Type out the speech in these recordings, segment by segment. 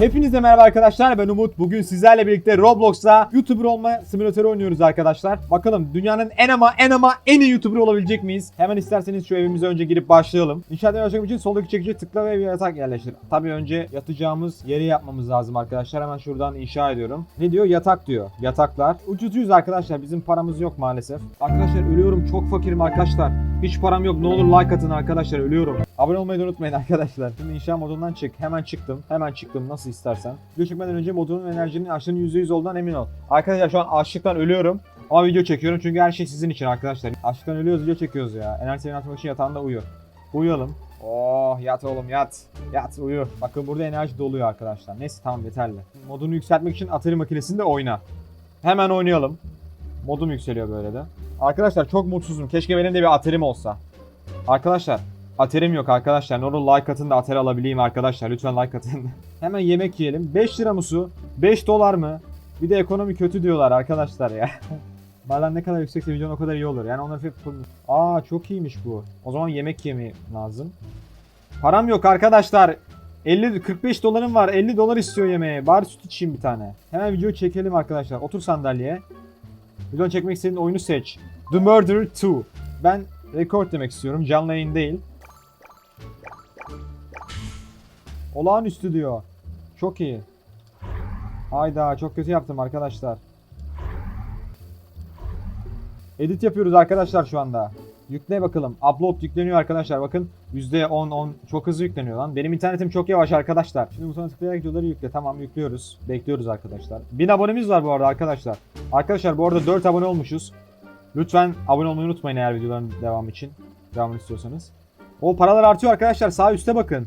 Hepinize merhaba arkadaşlar ben Umut. Bugün sizlerle birlikte Roblox'ta YouTuber olma simülatörü oynuyoruz arkadaşlar. Bakalım dünyanın en ama en ama en iyi YouTuber olabilecek miyiz? Hemen isterseniz şu evimize önce girip başlayalım. İnşaatına başlamak için soldaki çekici tıkla ve bir yatak yerleştir. Tabii önce yatacağımız yeri yapmamız lazım arkadaşlar. Hemen şuradan inşa ediyorum. Ne diyor? Yatak diyor. Yataklar. Ucuzuyuz arkadaşlar. Bizim paramız yok maalesef. Arkadaşlar ölüyorum. Çok fakirim arkadaşlar. Hiç param yok. Ne olur like atın arkadaşlar. Ölüyorum. Abone olmayı unutmayın arkadaşlar. Şimdi inşa modundan çık. Hemen çıktım. Hemen çıktım. Nasıl istersen. Video çekmeden önce modunun enerjinin aşının %100 olduğundan emin ol. Arkadaşlar şu an açlıktan ölüyorum. Ama video çekiyorum çünkü her şey sizin için arkadaşlar. Açlıktan ölüyoruz video çekiyoruz ya. Enerji seviyeni atmak için yatağında uyu. Uyuyalım. Oh yat oğlum yat. Yat uyu. Bakın burada enerji doluyor arkadaşlar. Neyse tamam yeterli. Modunu yükseltmek için Atari makinesinde oyna. Hemen oynayalım. Modum yükseliyor böyle de. Arkadaşlar çok mutsuzum. Keşke benim de bir Atari'm olsa. Arkadaşlar Aterim yok arkadaşlar. Ne olur like atın da Atari alabileyim arkadaşlar. Lütfen like atın. Hemen yemek yiyelim. 5 lira mı su? 5 dolar mı? Bir de ekonomi kötü diyorlar arkadaşlar ya. Bazen ne kadar yüksekse videonun o kadar iyi olur. Yani onları hep... Aa çok iyiymiş bu. O zaman yemek yemeye lazım. Param yok arkadaşlar. 50 45 dolarım var. 50 dolar istiyor yemeğe. Bari süt içeyim bir tane. Hemen video çekelim arkadaşlar. Otur sandalyeye. Video çekmek istediğin oyunu seç. The Murderer 2. Ben record demek istiyorum. Canlı yayın değil. Olağanüstü diyor. Çok iyi. Hayda çok kötü yaptım arkadaşlar. Edit yapıyoruz arkadaşlar şu anda. Yükle bakalım. Upload yükleniyor arkadaşlar. Bakın %10 10 çok hızlı yükleniyor lan. Benim internetim çok yavaş arkadaşlar. Şimdi butona tıklayarak videoları yükle. Tamam yüklüyoruz. Bekliyoruz arkadaşlar. 1000 abonemiz var bu arada arkadaşlar. Arkadaşlar bu arada 4 abone olmuşuz. Lütfen abone olmayı unutmayın eğer videoların devamı için. Devamını istiyorsanız. O paralar artıyor arkadaşlar. Sağ üstte bakın.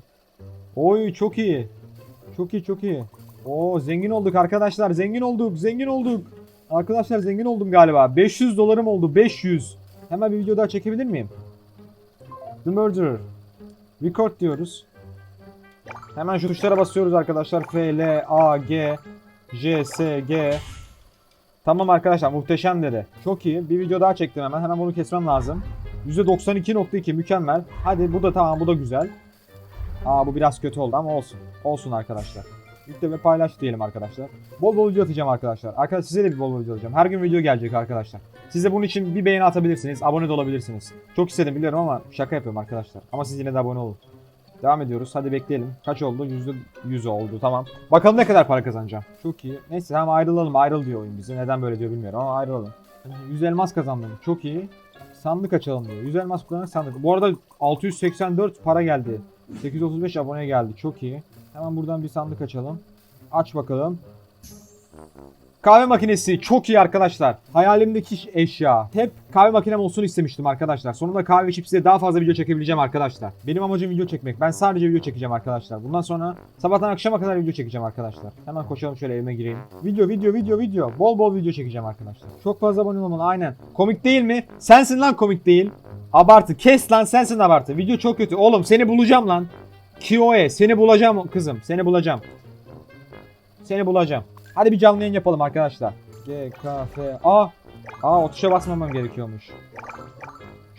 Oy çok iyi. Çok iyi çok iyi. Oo zengin olduk arkadaşlar. Zengin olduk. Zengin olduk. Arkadaşlar zengin oldum galiba. 500 dolarım oldu. 500. Hemen bir video daha çekebilir miyim? The Murderer. Record diyoruz. Hemen şu tuşlara basıyoruz arkadaşlar. F, L, A, G, J, S, G. Tamam arkadaşlar muhteşem dedi. Çok iyi. Bir video daha çektim hemen. Hemen bunu kesmem lazım. %92.2 mükemmel. Hadi bu da tamam bu da güzel. Aa bu biraz kötü oldu ama olsun. Olsun arkadaşlar. Yükle ve paylaş diyelim arkadaşlar. Bol bol video atacağım arkadaşlar. Arkadaşlar size de bir bol bol video atacağım. Her gün video gelecek arkadaşlar. Siz de bunun için bir beğeni atabilirsiniz. Abone de olabilirsiniz. Çok istedim biliyorum ama şaka yapıyorum arkadaşlar. Ama siz yine de abone olun. Devam ediyoruz. Hadi bekleyelim. Kaç oldu? %100 oldu. Tamam. Bakalım ne kadar para kazanacağım. Çok iyi. Neyse tamam ayrılalım. Ayrıl diyor oyun bize. Neden böyle diyor bilmiyorum ama ayrılalım. 100 elmas kazandım. Çok iyi. Sandık açalım diyor. 100 elmas kullanan sandık. Bu arada 684 para geldi. 835 abone geldi. Çok iyi. Hemen buradan bir sandık açalım. Aç bakalım. Kahve makinesi çok iyi arkadaşlar. Hayalimdeki eşya. Hep kahve makinem olsun istemiştim arkadaşlar. Sonunda kahve içip size daha fazla video çekebileceğim arkadaşlar. Benim amacım video çekmek. Ben sadece video çekeceğim arkadaşlar. Bundan sonra sabahtan akşama kadar video çekeceğim arkadaşlar. Hemen koşalım şöyle evime gireyim. Video video video video. Bol bol video çekeceğim arkadaşlar. Çok fazla abone olmalı aynen. Komik değil mi? Sensin lan komik değil. Abartı. Kes lan sensin abartı. Video çok kötü. Oğlum seni bulacağım lan. Kioe seni bulacağım kızım. Seni bulacağım. Seni bulacağım. Hadi bir canlı yayın yapalım arkadaşlar. G, K, F, A. Aa o tuşa basmamam gerekiyormuş.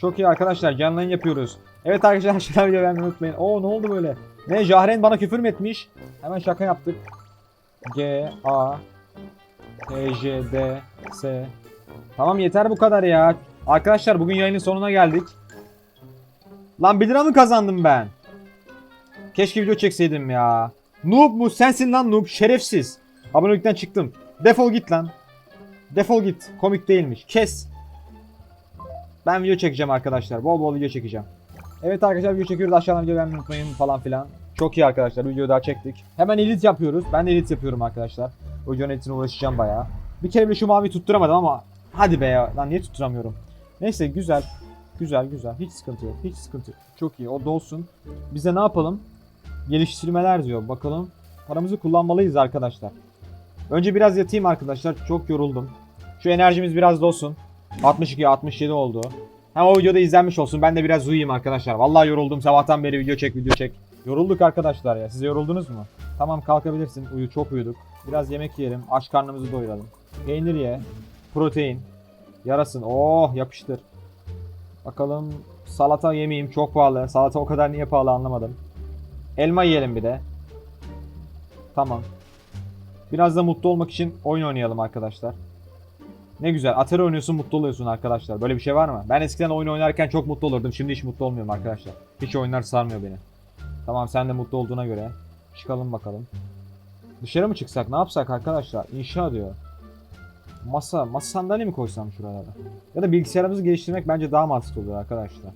Çok iyi arkadaşlar canlı yayın yapıyoruz. Evet arkadaşlar aşağıdan video beğenmeyi unutmayın. Oo ne oldu böyle? Ne Jahren bana küfür mü etmiş? Hemen şaka yaptık. G, A, T, J, D, S. Tamam yeter bu kadar ya. Arkadaşlar bugün yayının sonuna geldik. Lan 1 lira mı kazandım ben? Keşke video çekseydim ya. Noob mu? Sensin lan noob. Şerefsiz. Abonelikten çıktım. Defol git lan. Defol git. Komik değilmiş. Kes. Ben video çekeceğim arkadaşlar. Bol bol video çekeceğim. Evet arkadaşlar video çekiyoruz. Aşağıdan video beğenmeyi unutmayın falan filan. Çok iyi arkadaşlar. Video daha çektik. Hemen edit yapıyoruz. Ben de edit yapıyorum arkadaşlar. Videonun editine uğraşacağım bayağı. Bir kere bile şu mavi tutturamadım ama hadi be ya. Lan niye tutturamıyorum? Neyse güzel. Güzel güzel. Hiç sıkıntı yok. Hiç sıkıntı yok. Çok iyi. O dolsun. Bize ne yapalım? Geliştirmeler diyor. Bakalım. Paramızı kullanmalıyız arkadaşlar. Önce biraz yatayım arkadaşlar. Çok yoruldum. Şu enerjimiz biraz dolsun. 62 67 oldu. Hem o videoda izlenmiş olsun. Ben de biraz uyuyayım arkadaşlar. Vallahi yoruldum. Sabahtan beri video çek video çek. Yorulduk arkadaşlar ya. Siz yoruldunuz mu? Tamam kalkabilirsin. Uyu çok uyuduk. Biraz yemek yiyelim. Aç karnımızı doyuralım. Peynir ye. Protein. Yarasın. Oh yapıştır. Bakalım salata yemeyeyim çok pahalı. Salata o kadar niye pahalı anlamadım. Elma yiyelim bir de. Tamam. Biraz da mutlu olmak için oyun oynayalım arkadaşlar. Ne güzel. Atari oynuyorsun mutlu oluyorsun arkadaşlar. Böyle bir şey var mı? Ben eskiden oyun oynarken çok mutlu olurdum. Şimdi hiç mutlu olmuyorum arkadaşlar. Hiç oyunlar sarmıyor beni. Tamam sen de mutlu olduğuna göre. Çıkalım bakalım. Dışarı mı çıksak? Ne yapsak arkadaşlar? İnşa diyor. Masa, masa sandalye mi koysam şuralara? Ya da bilgisayarımızı geliştirmek bence daha mantıklı oluyor arkadaşlar.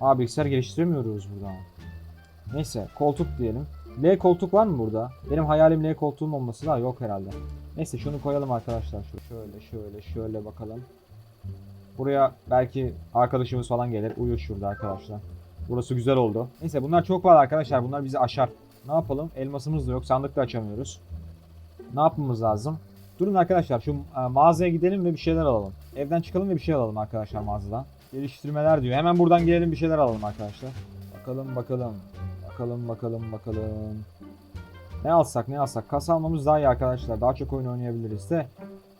Aa bilgisayar geliştiremiyoruz burada. Neyse koltuk diyelim. L koltuk var mı burada? Benim hayalim L koltuğum olması da yok herhalde. Neyse şunu koyalım arkadaşlar. Şöyle şöyle şöyle bakalım. Buraya belki arkadaşımız falan gelir. Uyur şurada arkadaşlar. Burası güzel oldu. Neyse bunlar çok var arkadaşlar. Bunlar bizi aşar. Ne yapalım? Elmasımız da yok. Sandık da açamıyoruz. Ne yapmamız lazım? Durun arkadaşlar şu e, mağazaya gidelim ve bir şeyler alalım. Evden çıkalım ve bir şey alalım arkadaşlar mağazadan. Geliştirmeler diyor. Hemen buradan gelelim bir şeyler alalım arkadaşlar. Bakalım bakalım. Bakalım bakalım bakalım. Ne alsak ne alsak. Kasa almamız daha iyi arkadaşlar. Daha çok oyun oynayabiliriz de.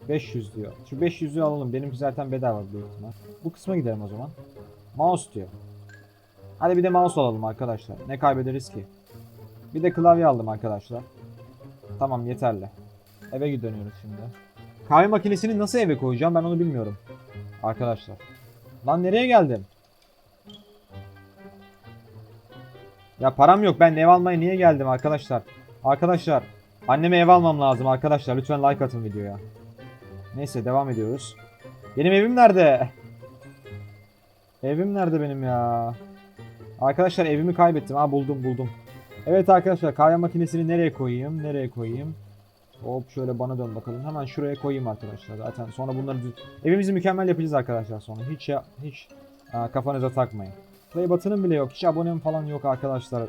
500 diyor. Şu 500'ü alalım. Benimki zaten bedava büyük ihtimal. Bu kısma gidelim o zaman. Mouse diyor. Hadi bir de mouse alalım arkadaşlar. Ne kaybederiz ki? Bir de klavye aldım arkadaşlar. Tamam yeterli. Eve dönüyoruz şimdi. Kahve makinesini nasıl eve koyacağım ben onu bilmiyorum. Arkadaşlar. Lan nereye geldim? Ya param yok ben ev almaya niye geldim arkadaşlar? Arkadaşlar anneme ev almam lazım arkadaşlar lütfen like atın videoya. Neyse devam ediyoruz. Benim evim nerede? Evim nerede benim ya? Arkadaşlar evimi kaybettim. Ha buldum buldum. Evet arkadaşlar kahve makinesini nereye koyayım? Nereye koyayım? Hop şöyle bana dön bakalım. Hemen şuraya koyayım arkadaşlar. Zaten sonra bunları. Evimizi mükemmel yapacağız arkadaşlar sonra. Hiç ya, hiç aa, kafanıza takmayın. Play button'ım bile yok. Hiç abonem falan yok arkadaşlar.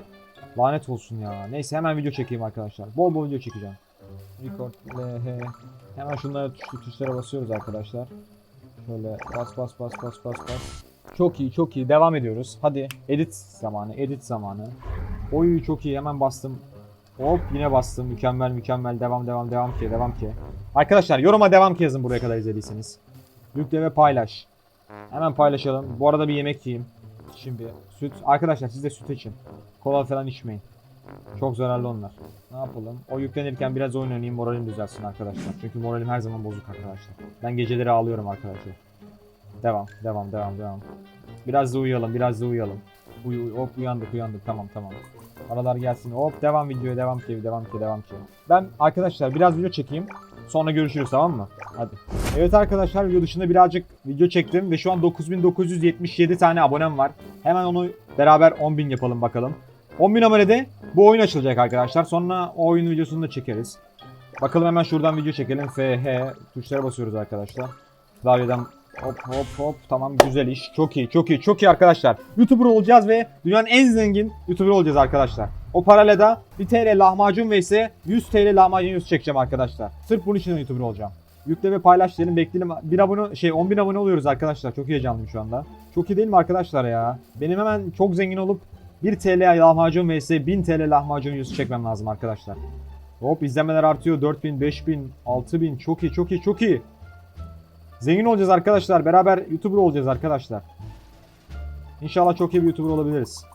Lanet olsun ya. Neyse hemen video çekeyim arkadaşlar. Bol bol video çekeceğim. Record. Hemen şunlara tuşlu tuşlara basıyoruz arkadaşlar. Şöyle bas bas bas bas bas bas. Çok iyi çok iyi. Devam ediyoruz. Hadi edit zamanı. Edit zamanı. Oy çok iyi. Hemen bastım. Hop yine bastım. Mükemmel mükemmel. Devam devam devam ki devam ki. Arkadaşlar yoruma devam ki yazın buraya kadar izlediyseniz. Yükle ve paylaş. Hemen paylaşalım. Bu arada bir yemek yiyeyim. Şimdi süt. Arkadaşlar siz de süt için. Kola falan içmeyin. Çok zararlı onlar. Ne yapalım? O yüklenirken biraz oynayayım moralim düzelsin arkadaşlar. Çünkü moralim her zaman bozuk arkadaşlar. Ben geceleri ağlıyorum arkadaşlar. Devam, devam, devam, devam. Biraz da uyuyalım, biraz da uyuyalım. Uyu, hop uyandık, uyandık. Tamam, tamam. Aralar gelsin. Hop devam videoya, devam ki, devam ki, devam ki. Ben arkadaşlar biraz video çekeyim. Sonra görüşürüz tamam mı? Hadi. Evet arkadaşlar video dışında birazcık video çektim ve şu an 9977 tane abonem var. Hemen onu beraber 10.000 yapalım bakalım. 10.000 abonede bu oyun açılacak arkadaşlar. Sonra o oyun videosunu da çekeriz. Bakalım hemen şuradan video çekelim. FH tuşlara basıyoruz arkadaşlar. Klavyeden hop hop hop tamam güzel iş. Çok iyi çok iyi çok iyi arkadaşlar. YouTuber olacağız ve dünyanın en zengin YouTuber olacağız arkadaşlar. O parayla da 1 TL lahmacun ve ise 100 TL lahmacun yüz çekeceğim arkadaşlar. Sırf bunun için YouTuber olacağım. Yükle ve paylaş diyelim bekleyelim. Bir abone şey 10 bin abone oluyoruz arkadaşlar. Çok heyecanlıyım şu anda. Çok iyi değil mi arkadaşlar ya? Benim hemen çok zengin olup 1 TL lahmacun vs 1000 TL lahmacun yüzü çekmem lazım arkadaşlar. Hop izlemeler artıyor. 4000, 5000, 6000 çok iyi çok iyi çok iyi. Zengin olacağız arkadaşlar. Beraber YouTuber olacağız arkadaşlar. İnşallah çok iyi bir YouTuber olabiliriz.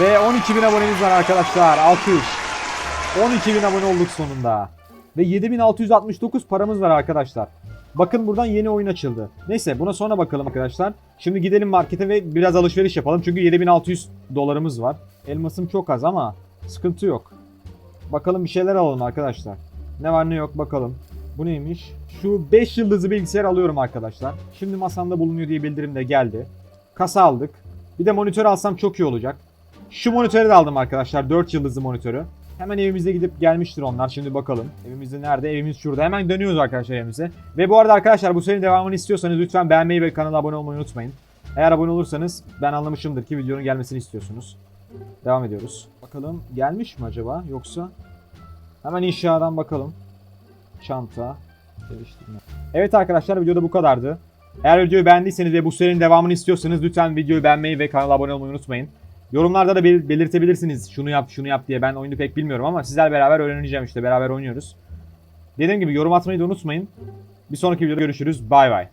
Ve 12.000 abonemiz var arkadaşlar. Alkış. 12.000 abone olduk sonunda. Ve 7669 paramız var arkadaşlar. Bakın buradan yeni oyun açıldı. Neyse buna sonra bakalım arkadaşlar. Şimdi gidelim markete ve biraz alışveriş yapalım. Çünkü 7600 dolarımız var. Elmasım çok az ama sıkıntı yok. Bakalım bir şeyler alalım arkadaşlar. Ne var ne yok bakalım. Bu neymiş? Şu 5 yıldızlı bilgisayar alıyorum arkadaşlar. Şimdi masamda bulunuyor diye bildirim de geldi. Kasa aldık. Bir de monitör alsam çok iyi olacak. Şu monitörü de aldım arkadaşlar. 4 yıldızlı monitörü. Hemen evimize gidip gelmiştir onlar. Şimdi bakalım. Evimizde nerede? Evimiz şurada. Hemen dönüyoruz arkadaşlar evimize. Ve bu arada arkadaşlar bu serinin devamını istiyorsanız lütfen beğenmeyi ve kanala abone olmayı unutmayın. Eğer abone olursanız ben anlamışımdır ki videonun gelmesini istiyorsunuz. Devam ediyoruz. Bakalım gelmiş mi acaba yoksa? Hemen inşadan bakalım. Çanta. Geliştirme. Evet arkadaşlar videoda bu kadardı. Eğer videoyu beğendiyseniz ve bu serinin devamını istiyorsanız lütfen videoyu beğenmeyi ve kanala abone olmayı unutmayın. Yorumlarda da bel- belirtebilirsiniz şunu yap şunu yap diye ben oyunu pek bilmiyorum ama sizler beraber öğreneceğim işte beraber oynuyoruz. Dediğim gibi yorum atmayı da unutmayın. Bir sonraki videoda görüşürüz. Bay bay.